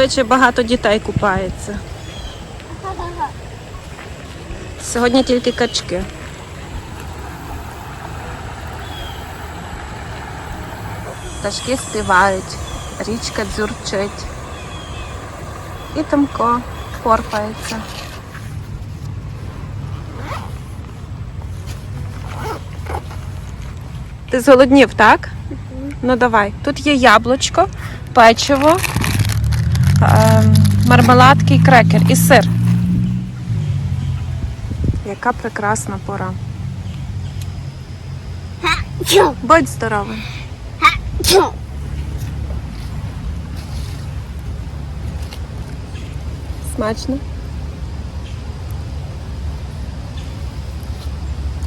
зазвичай багато дітей купається. Сьогодні тільки качки. Пташки співають, річка дзюрчить. І Томко порпається. Ти зголоднів, так? Ну давай. Тут є яблучко, печиво, мармеладки і крекер, і сир. Яка прекрасна пора. Будь здоровий. Смачно.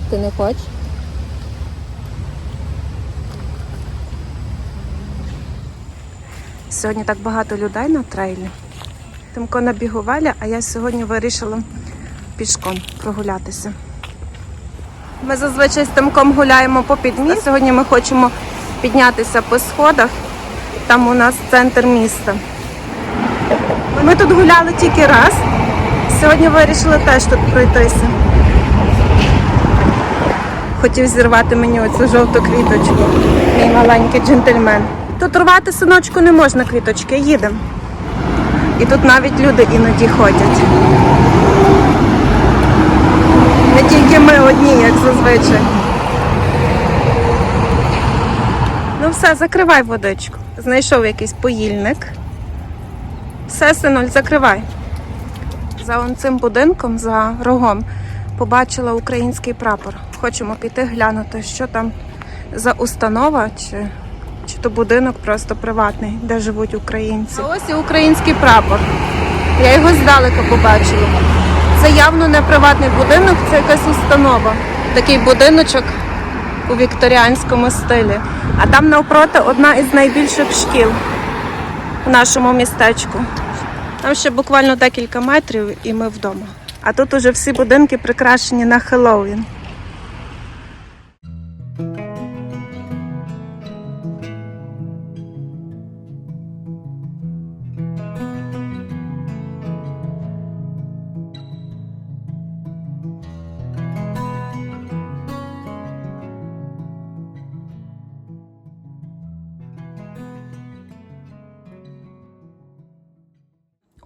Ти не хочеш? Сьогодні так багато людей на трейлі. Тимко на бігувалі, а я сьогодні вирішила пішком прогулятися. Ми зазвичай з Тимком гуляємо по підмі. Сьогодні ми хочемо піднятися по сходах. Там у нас центр міста. Ми тут гуляли тільки раз. Сьогодні вирішили теж тут пройтися. Хотів зірвати мені оцю жовту квіточку. Мій маленький джентльмен. Тут рвати синочку не можна квіточки, їдемо. І тут навіть люди іноді ходять. Не тільки ми одні, як зазвичай. Ну все, закривай водичку. Знайшов якийсь поїльник. Все, синуль, закривай. За он цим будинком, за рогом, побачила український прапор. Хочемо піти глянути, що там за установа, чи, чи то будинок просто приватний, де живуть українці. А ось і український прапор. Я його здалека побачила. Це явно не приватний будинок, це якась установа. Такий будиночок у вікторіанському стилі. А там навпроти одна із найбільших шкіл в нашому містечку. Там ще буквально декілька метрів і ми вдома. А тут уже всі будинки прикрашені на Хеллоуін.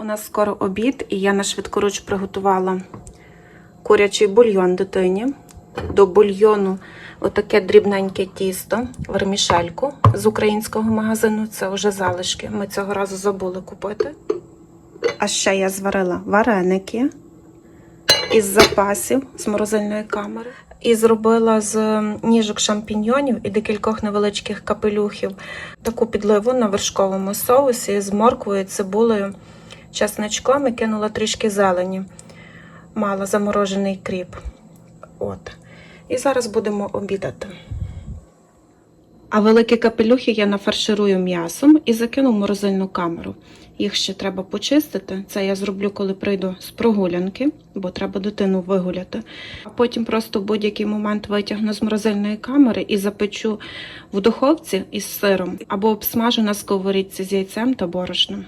Нас скоро обід, і я на швидкоруч приготувала курячий бульйон дитині. До бульйону отаке дрібненьке тісто, вермішельку з українського магазину. Це вже залишки. Ми цього разу забули купити. А ще я зварила вареники із запасів з морозильної камери. І зробила з ніжок шампіньйонів і декількох невеличких капелюхів таку підливу на вершковому соусі з морквою, цибулею чесничком і кинула трішки зелені. Мала заморожений кріп. От. І зараз будемо обідати. А великі капелюхи я нафарширую м'ясом і закину в морозильну камеру. Їх ще треба почистити. Це я зроблю, коли прийду з прогулянки, бо треба дитину вигуляти. А потім просто в будь-який момент витягну з морозильної камери і запечу в духовці із сиром або обсмажу на сковорідці з яйцем та борошном.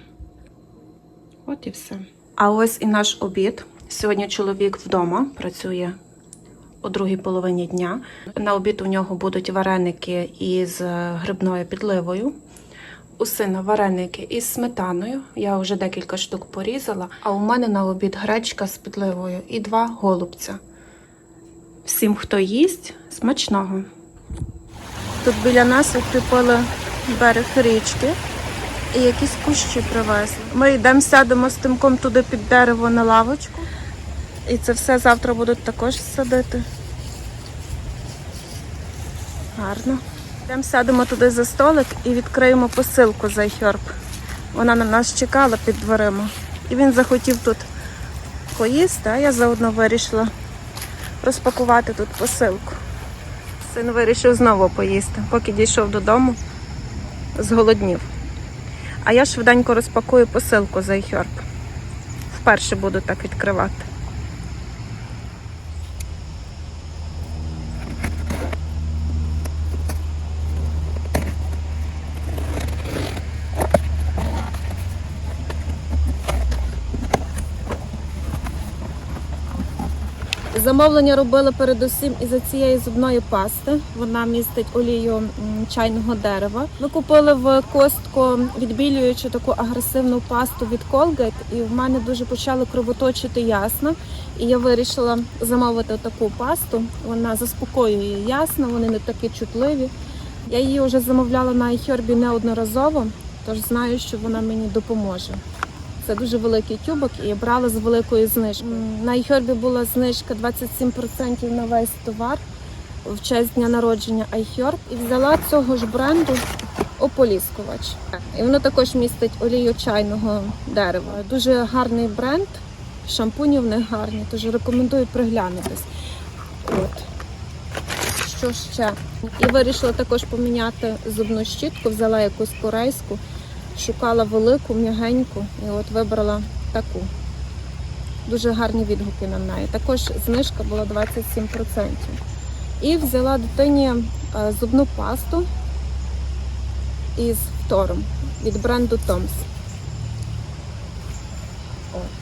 От і все. А ось і наш обід. Сьогодні чоловік вдома працює о другій половині дня. На обід у нього будуть вареники із грибною підливою. У сина вареники із сметаною. Я вже декілька штук порізала. А у мене на обід гречка з підливою і два голубця. Всім, хто їсть, смачного. Тут біля нас укріпили берег річки і якісь кущі привезли. Ми йдемо, сядемо з тимком туди під дерево на лавочку. І це все завтра будуть також садити. Гарно. Йдемо, сядемо туди за столик і відкриємо посилку за Хьорб. Вона на нас чекала під дверима. І він захотів тут поїсти, а я заодно вирішила розпакувати тут посилку. Син вирішив знову поїсти, поки дійшов додому, зголоднів. А я швиденько розпакую посилку за iHerb. Вперше буду так відкривати. Замовлення робили передусім із цієї зубної пасти. Вона містить олію чайного дерева. Ми купили в костку відбілюючу таку агресивну пасту від Colgate, і в мене дуже почали кровоточити ясна. І я вирішила замовити таку пасту. Вона заспокоює ясна, вони не такі чутливі. Я її вже замовляла на iHerb неодноразово, тож знаю, що вона мені допоможе. Це дуже великий тюбок і брала з великої знижки. На iHerb була знижка 27% на весь товар в честь дня народження iHerb і взяла цього ж бренду ополіскувач. І воно також містить олію чайного дерева. Дуже гарний бренд, шампуні в них гарні, тож рекомендую приглянутись. От. Що ще? І вирішила також поміняти зубну щітку, взяла якусь корейську, шукала велику, м'ягеньку і от вибрала таку. Дуже гарні відгуки на неї. Також знижка була 27%. І взяла дитині е, зубну пасту із фтором від бренду Tom's. От.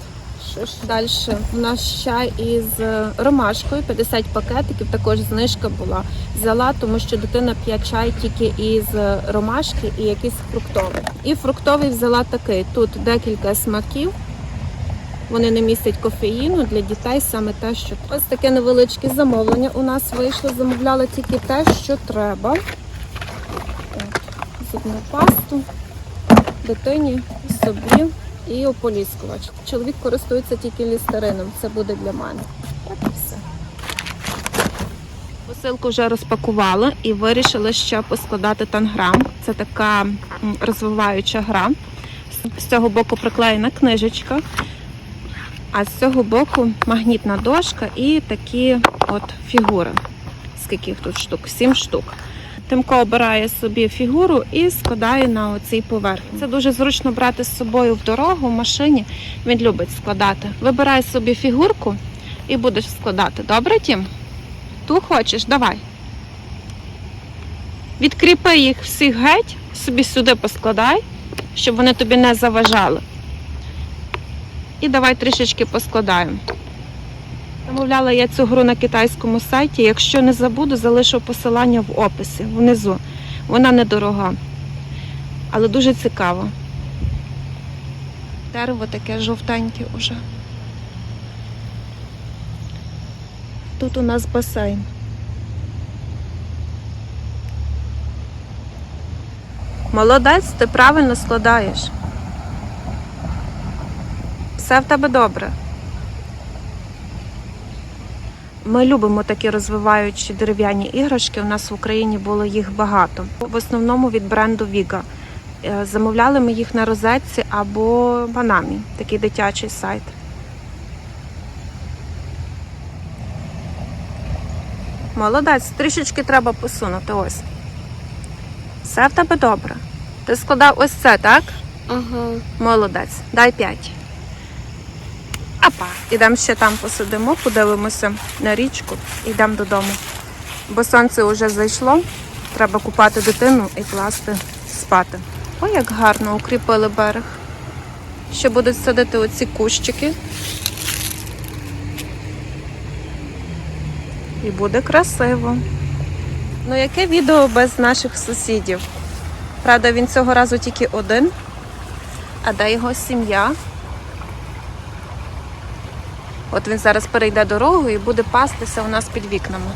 Що далі? У нас чай із е, ромашкою, 50 пакетиків, також знижка була. Взяла, тому що дитина п'є чай тільки із е, ромашки і якийсь фруктовий. І фруктовий взяла такий. Тут декілька смаків. Вони не містять кофеїну для дітей саме те, що ось таке невеличке замовлення. У нас вийшло. Замовляла тільки те, що треба. От, зубну пасту, дитині, собі і ополіскувач. Чоловік користується тільки лістерином. Це буде для мене. От і все. Посилку вже розпакувала і вирішила ще поскладати танграм. Це така розвиваюча гра. З цього боку приклеєна книжечка, а з цього боку магнітна дошка і такі от фігури. Скільки їх тут штук? Сім штук. Тимко обирає собі фігуру і складає на оцій поверхні. Це дуже зручно брати з собою в дорогу, в машині. Він любить складати. Вибирай собі фігурку і будеш складати. Добре, Тім? Ту хочеш? Давай. Відкріпи їх всіх геть, собі сюди поскладай, щоб вони тобі не заважали. І давай трішечки поскладаємо. Замовляла я цю гру на китайському сайті. Якщо не забуду, залишу посилання в описі внизу. Вона недорога, але дуже цікава. Дерево таке жовтеньке уже. Тут у нас басейн. Молодець, ти правильно складаєш. Все в тебе добре. Ми любимо такі розвиваючі дерев'яні іграшки. У нас в Україні було їх багато. В основному від бренду Віга. Е, Замовляли ми їх на розетці або Панамі, такий дитячий сайт. Молодець, трішечки треба посунути. Ось. Все в тебе добре. Ти складав ось це, так? Ага. Молодець. Дай 5. Апа. Ідемо ще там посидимо, подивимося на річку і йдемо додому. Бо сонце вже зайшло. Треба купати дитину і класти спати. Ой, як гарно укріпили берег. Ще будуть садити оці кущики. І буде красиво. Ну, яке відео без наших сусідів? Правда, він цього разу тільки один. А де його сім'я? От він зараз перейде дорогу і буде пастися у нас під вікнами.